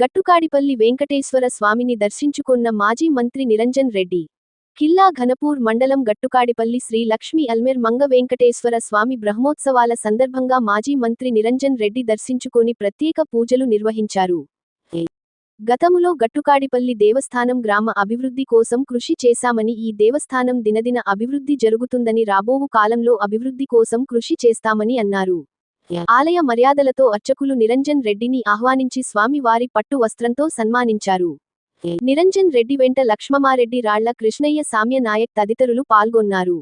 గట్టుకాడిపల్లి వెంకటేశ్వర స్వామిని దర్శించుకున్న మాజీ మంత్రి నిరంజన్ రెడ్డి. కిల్లా ఘనపూర్ మండలం గట్టుకాడిపల్లి శ్రీ లక్ష్మీ అల్మెర్ మంగ వెంకటేశ్వర స్వామి బ్రహ్మోత్సవాల సందర్భంగా మాజీ మంత్రి నిరంజన్ రెడ్డి దర్శించుకొని ప్రత్యేక పూజలు నిర్వహించారు. గతములో గట్టుకాడిపల్లి దేవస్థానం గ్రామ అభివృద్ధి కోసం కృషి చేశామని ఈ దేవస్థానం దినదిన అభివృద్ధి జరుగుతుందని రాబోవు కాలంలో అభివృద్ధి కోసం కృషి చేస్తామని అన్నారు. ఆలయ మర్యాదలతో అర్చకులు నిరంజన్ రెడ్డిని ఆహ్వానించి స్వామి వారి పట్టు వస్త్రంతో సన్మానించారు. నిరంజన్ రెడ్డి వెంట లక్ష్మమారెడ్డి రాళ్ళ కృష్ణయ్య సామ్య నాయక్ తదితరులు పాల్గొన్నారు.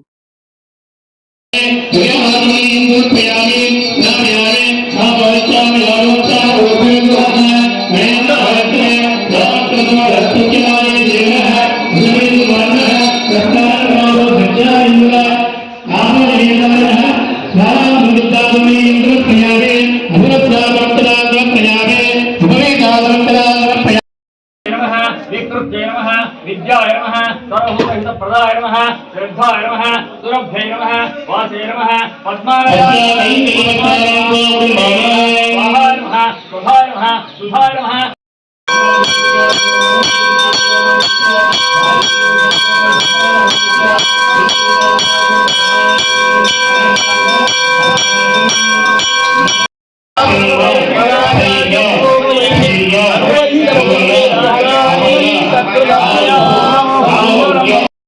ప్రయాగే विद्ये नमः विद्याय नमः सरभूतहितप्रदाय नमः श्रद्धाय नमः सुरभ्यै नमः वासे नमः पद्मालयाय नमः सुधाय नमः सुधाय नमः